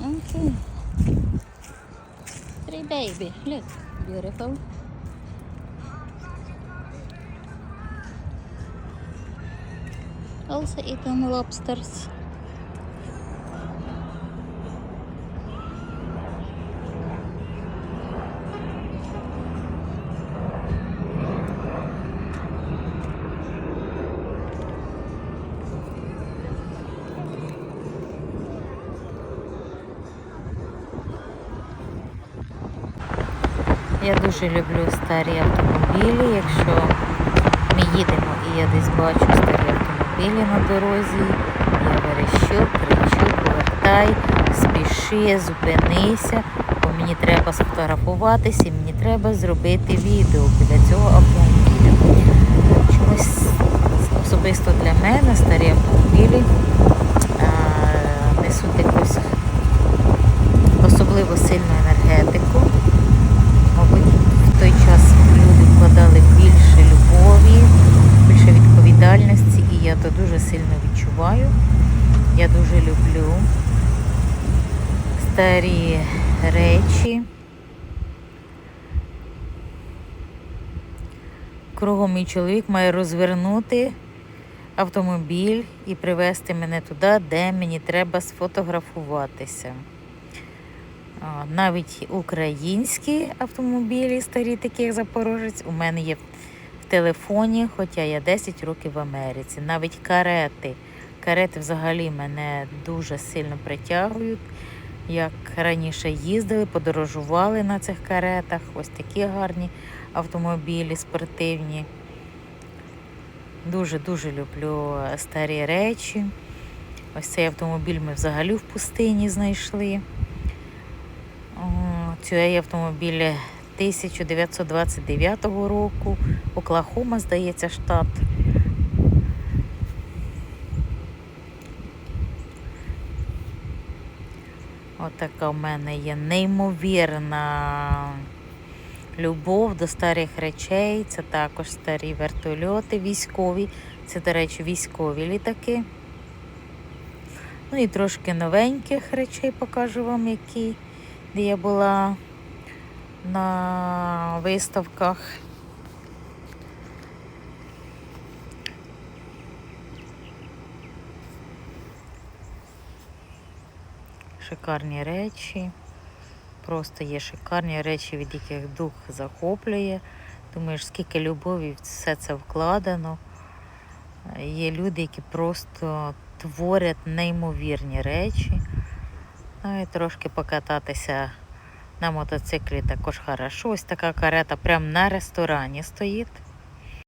Okay. Three baby. Look, beautiful. Also eating lobsters. Я дуже люблю старі автомобілі. Якщо ми їдемо і я десь бачу старі автомобілі на дорозі, я верещу, кричу, повертай, спіши, зупинися, бо мені треба сфотографуватися, і мені треба зробити відео біля цього автомобіля. Чомусь особисто для мене старі автомобілі дуже сильно відчуваю. Я дуже люблю старі речі. Кругом мій чоловік має розвернути автомобіль і привезти мене туди, де мені треба сфотографуватися. Навіть українські автомобілі, старі, такі як Запорожець, у мене є телефоні, хоча я 10 років в Америці. Навіть карети. Карети взагалі мене дуже сильно притягують. Як раніше їздили, подорожували на цих каретах. Ось такі гарні автомобілі спортивні. Дуже-дуже люблю старі речі. Ось цей автомобіль ми взагалі в пустині знайшли. Цей автомобіль 1929 року. Оклахома, здається, штат. Отака в мене є неймовірна любов до старих речей. Це також старі вертольоти військові. Це, до речі, військові літаки. Ну і трошки новеньких речей покажу вам, які де я була на виставках. Шикарні речі. Просто є шикарні речі, від яких дух захоплює. Думаєш, скільки любові все це вкладено. Є люди, які просто творять неймовірні речі. Ну і трошки покататися на мотоциклі також хорошо. Ось така карета прямо на ресторані стоїть.